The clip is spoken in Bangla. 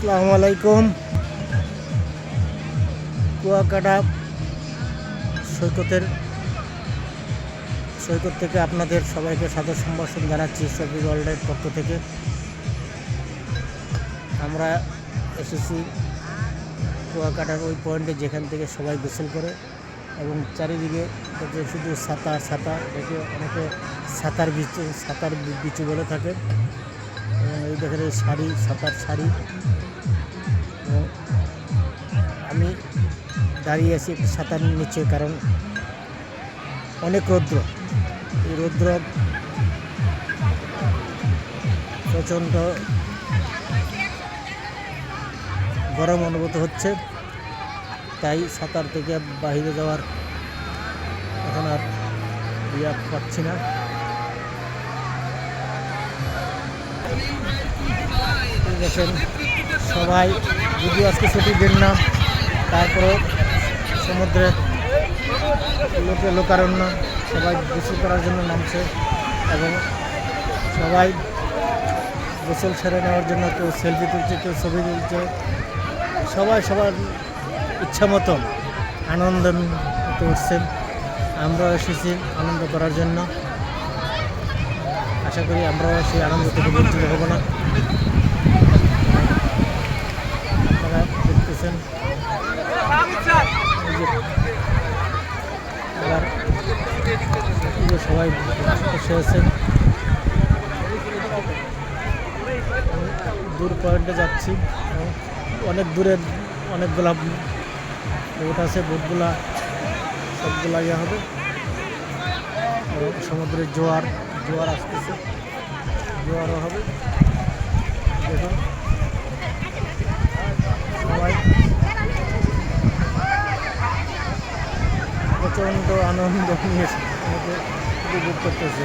আসসালামু আলাইকুম। কুয়াকাটা সৈকতের সৈকত থেকে আপনাদের সবাইকে সাদর সম্ভাষণ জানাচ্ছি শফিক ওয়ার্ল্ডের পক্ষ থেকে। আমরা এসেছি কুয়াকাটার ওই পয়েন্টে যেখান থেকে সবাই গোসল করে এবং চারিদিকে শুধু সাঁতার সাঁতার দেখে অনেকে সাঁতার বিচু সাঁতার বিচু বলে থাকে। এই দেখেন শাড়ি সাঁতার শাড়ি। আমি দাঁড়িয়ে আছি সাঁতার নিচে কারণ অনেক রৌদ্র। এই রৌদ্র প্রচণ্ড গরম অনুভূত হচ্ছে, তাই সাঁতার থেকে বাইরে যাওয়ার এখন আর ইয়া পাচ্ছি না। সবাই যদিও আজকে ছুটির দিন না, তারপরেও সমুদ্রে লোকে লোকারণ্য, সবাই গোসল করার জন্য নামছে এবং সবাই গোসল সেরে নেওয়ার জন্য কেউ সেলফি তুলছে, কেউ ছবি তুলছে। সবাই সবার ইচ্ছা মতো আনন্দ করতে উঠছেন আমরাও এসেছি আনন্দ করার জন্য। আশা করি আমরাও সেই আনন্দ থেকে বঞ্চিত হব না। আবার সবাই বসে আছেন দূর পয়েন্টে যাচ্ছি অনেক দূরে অনেকগুলা বোট আছে বোটগুলা সবগুলা ইয়ে হবে সমুদ্রের জোয়ার জোয়ার আসতেছে জোয়ারও হবে দেখুন সবাই প্রচণ্ড আনন্দ নিয়ে উপভোগ করতেছে